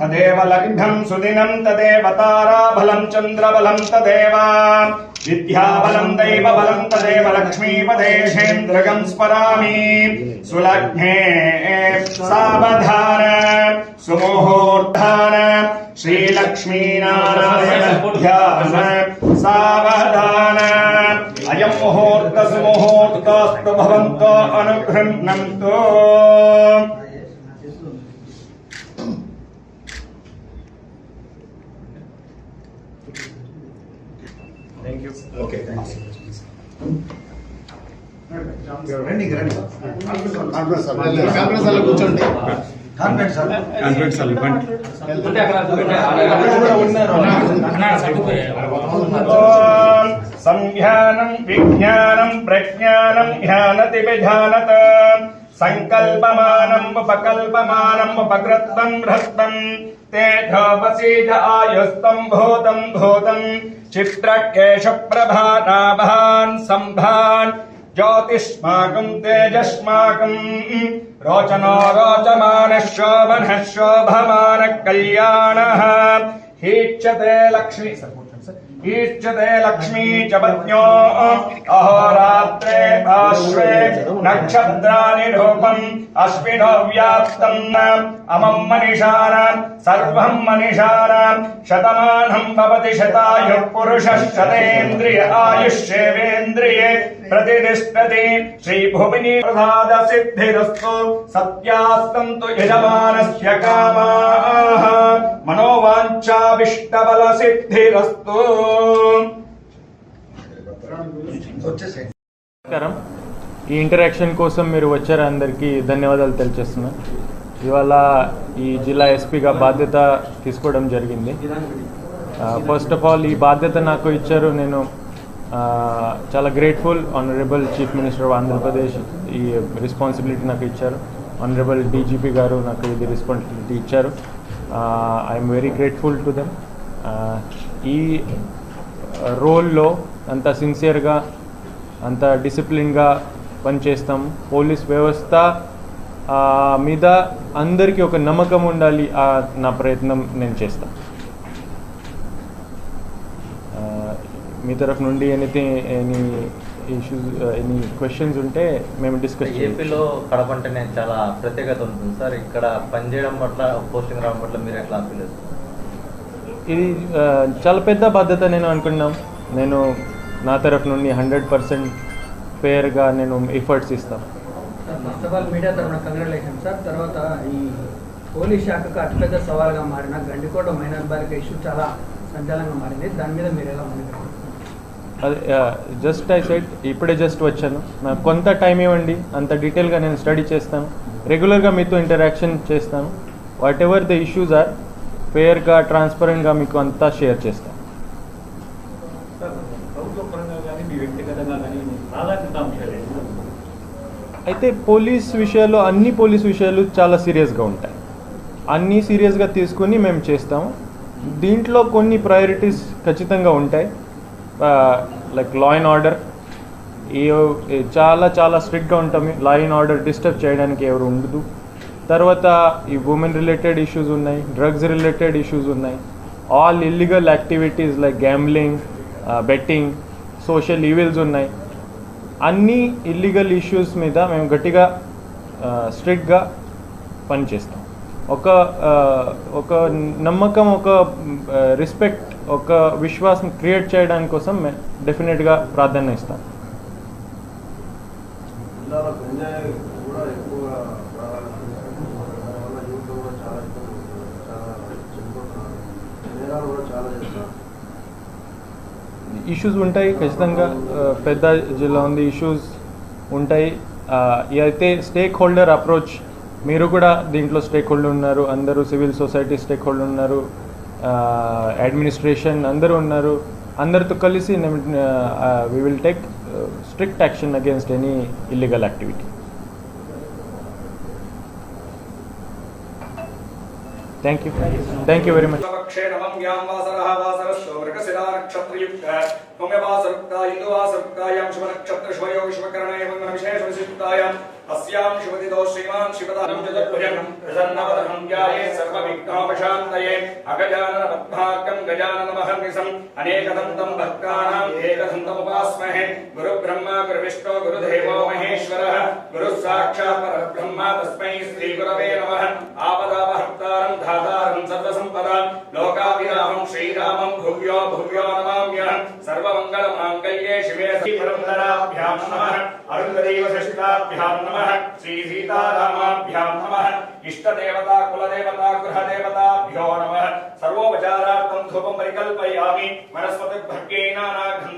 तदेव लग्नं सुदिनं तदेव ताराबलं चन्द्रबलं तदेव। विद्याबलं दैवबलं तदेव लक्ष्मीपदेशेन्द्रगं स्मरामि। सुलग्ने सावधान, सुमुहूर्धान श्रीलक्ष्मीनारायण ध्यान, सावधान। अयं मुहूर्त सुमुहूर्तस्तु भवन्तो अनुगृह्णन्तु। థ్యాంక్ యూ ఓకే రండి రండి కాన్ఫరెన్స్ హాల్ కాన్ఫరెన్స్ కూర్చోండి. ఇవ్వండి సంధ్యానం విజ్ఞానం ప్రజ్ఞానం ధ్యానతి విధానత సంకల్పమానం ఉపకల్పమానం ఉపకృత్వం హృత్వం तेथोपसीद आयुस्तम् भूतम भूतम्। चित्रकेषु प्रभाताभान् सम्भान्। ज्योतिष्माकम् तेजस्माकम्। रोचनो रोचमानः शोभनः शोभमानः कल्याणः। हीक्षते लक्ष्मी ईच्यते लक्ष्मी च पत्न्यो। अहोरात्रे पार्श्वे नक्षत्राणि रूपम् अश्विनो व्याप्तम्। अमम् मनिषाणाम् सर्वम् मनिषाणाम् शतमानम् भवति शतायुः पुरुषः शतेन्द्रिय आयुष्येवेन्द्रिये प्रतिष्ठति। श्रीभुविनी प्रसाद सिद्धिरस्तु सत्यास्तन्तु यजमानस्य कामाः। मनोवाञ्छाभिष्टबल మోక్షాభిష్టబల సిద్ధిరస్తు నమస్కారం. ఈ ఇంటరాక్షన్ కోసం మీరు వచ్చారు అందరికీ ధన్యవాదాలు తెలియజేస్తున్నా. ఇవాళ ఈ జిల్లా ఎస్పీగా బాధ్యత తీసుకోవడం జరిగింది. ఫస్ట్ ఆఫ్ ఆల్ ఈ బాధ్యత నాకు ఇచ్చారు నేను చాలా grateful honourable chief minister of Andhra Pradesh ఈ రెస్పాన్సిబిలిటీ నాకు ఇచ్చారు. ఆనరబుల్ డీజీపీ గారు నాకు ఇది రెస్పాన్సిబిలిటీ ఇచ్చారు. I'm very grateful to them ఈ రోల్లో అంత సిన్సియర్గా అంత డిసిప్లిన్గా పనిచేస్తాం. పోలీస్ వ్యవస్థ మీద అందరికీ ఒక నమ్మకం ఉండాలి నా ప్రయత్నం నేను చేస్తాను. Uh, మీ తరఫు నుండి anything any issues any questions ఉంటే మేము డిస్కస్ ఏపీలో కడప అంటేనే చాలా ప్రత్యేకత ఉంటుంది. సార్ ఇక్కడ పనిచేయడం పట్ల పోస్టింగ్ రావడం పట్ల మీరు ఎట్లా ఫీల్ ఇది చాలా పెద్ద బాధ్యత నేను అనుకున్నాం. నేను నా తరఫు నుండి హండ్రెడ్ పర్సెంట్ ఫేర్గా నేను ఎఫర్ట్స్ ఇస్తాను ఫస్ట్ ఆఫ్ ఆల్ మీడియా తరఫున కంగ్రాచులేషన్ సార్. తర్వాత ఈ పోలీస్ శాఖకు అతిపెద్ద సవాల్గా మారిన గండికోట మైనర్ బాలిక ఇష్యూ చాలా సంచలనంగా మారింది. దాని మీద మీరు ఎలా జస్ట్ ఐ సెట్ ఇప్పుడే జస్ట్ వచ్చాను. నాకు కొంత టైం ఇవ్వండి అంత డీటెయిల్గా నేను స్టడీ చేస్తాను. రెగ్యులర్గా మీతో ఇంటరాక్షన్ చేస్తాను. Whatever the issues are ఫేర్గా ట్రాన్స్పరెంట్గా మీకు అంతా షేర్ చేస్తాను. అయితే పోలీస్ విషయాలు అన్ని పోలీస్ విషయాలు చాలా సీరియస్గా ఉంటాయి. అన్నీ సీరియస్గా తీసుకుని మేము చేస్తాము. దీంట్లో కొన్ని ప్రయారిటీస్ ఖచ్చితంగా ఉంటాయి. లైక్ లా అండ్ ఆర్డర్ ఈ చాలా చాలా స్ట్రిక్ట్గా ఉంటాము లా అండ్ ఆర్డర్ డిస్టర్బ్ చేయడానికి ఎవరు ఉండదు. తర్వాత ఈ ఉమెన్ రిలేటెడ్ ఇష్యూస్ ఉన్నాయి డ్రగ్స్ రిలేటెడ్ ఇష్యూస్ ఉన్నాయి. All illegal activities like gambling betting social evils ఉన్నాయి. అన్ని ఇల్లీగల్ ఇష్యూస్ మీద మేము గట్టిగా స్ట్రిక్ట్గా పనిచేస్తాం. ఒక ఒక నమ్మకం ఒక రెస్పెక్ట్ ఒక విశ్వాసం క్రియేట్ చేయడానికి కోసం మేము డెఫినెట్గా ప్రాధాన్యత ఇస్తాం. ఇష్యూస్ ఉంటాయి ఖచ్చితంగా పెద్ద జిల్లా ఉంది ఇష్యూస్ ఉంటాయి. అయితే స్టేక్ హోల్డర్ అప్రోచ్ మీరు కూడా దీంట్లో స్టేక్ హోల్డర్ ఉన్నారు అందరూ సివిల్ సొసైటీ స్టేక్ హోల్డర్ ఉన్నారు. అడ్మినిస్ట్రేషన్ అందరూ ఉన్నారు. అందరితో కలిసి we will take strict action against any illegal activity thank you thank you very much अस्यां शिवदितो श्रीमान् शिवदानं चतुर्भुजनं प्रसन्नवदनं ध्याये सर्वविघ्नोपशान्तये अगजाननपद्माकं गजाननमहर्निशम् अनेकदन्तं भक्तानाम् एकदन्तमुपास्महे, गुरुब्रह्मा, गुरुविष्णो, गुरुदेवो महेश्वरः, गुरुः साक्षात् परब्रह्मा तस्मै श्री गुरवे नमः। श्रीवरुन्धराभ्यां नमः अरुन्धदेवशिष्टाभ्यां नमः श्रीसीतारामाभ्यां नमः इष्टदेवता कुलदेवता गृहदेवताभ्यो नमः सर्वोपचारार्थं धूपं परिकल्पयामि वनस्पतिभर्गेनाघ्न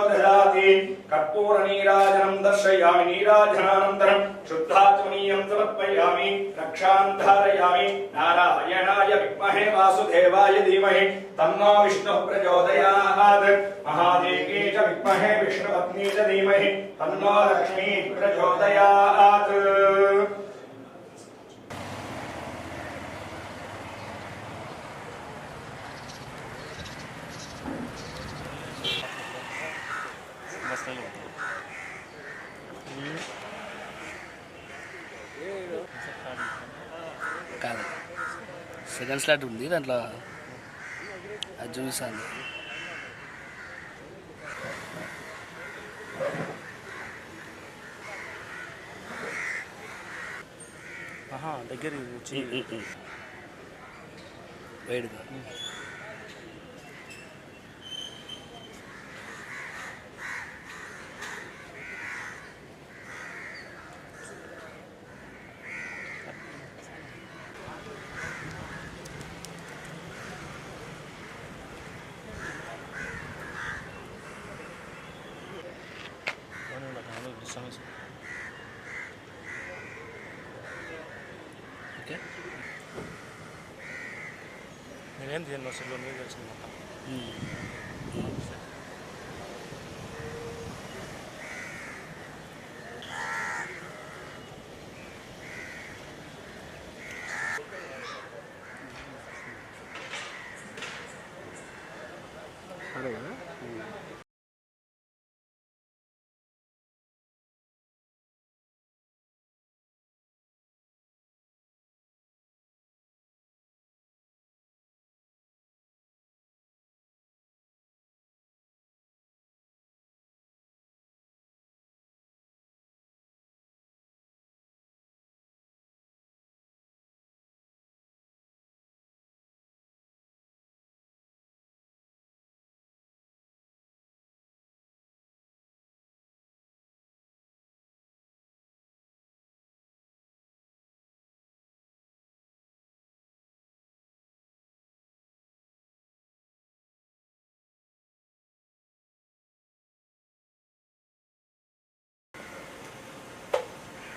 दधाति कर्पूरनीराजनं दर्शयामि, नीराजनानन्तरं शुद्धाचमनीयं समर्पयामि रक्षां धारयामि नारायणाय विद्महे वासुदेवाय धीमहि तन्नो विष्णुः प्रचोदयात्। महादेवी च विद्महे विष्णुपत्नी च धीमहि तन्नो लक्ष्मी प्रचोदयात्। కాదు. సెకండ్ స్లాట్ ఉంది దాంట్లో. అది చూపిస్తాను. దగ్గర వచ్చి. వేడిగా నేనేం తీయను అసలు మీరు తెలిసింది మొత్తం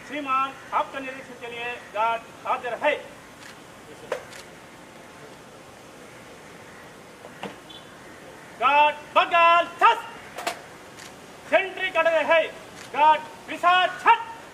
श्रीमान, आपका निरीक्षण के लिए गार्ड हाजिर है। गार्ड बगाल छत। सेंट्री कट है। गार्ड विशाल छत।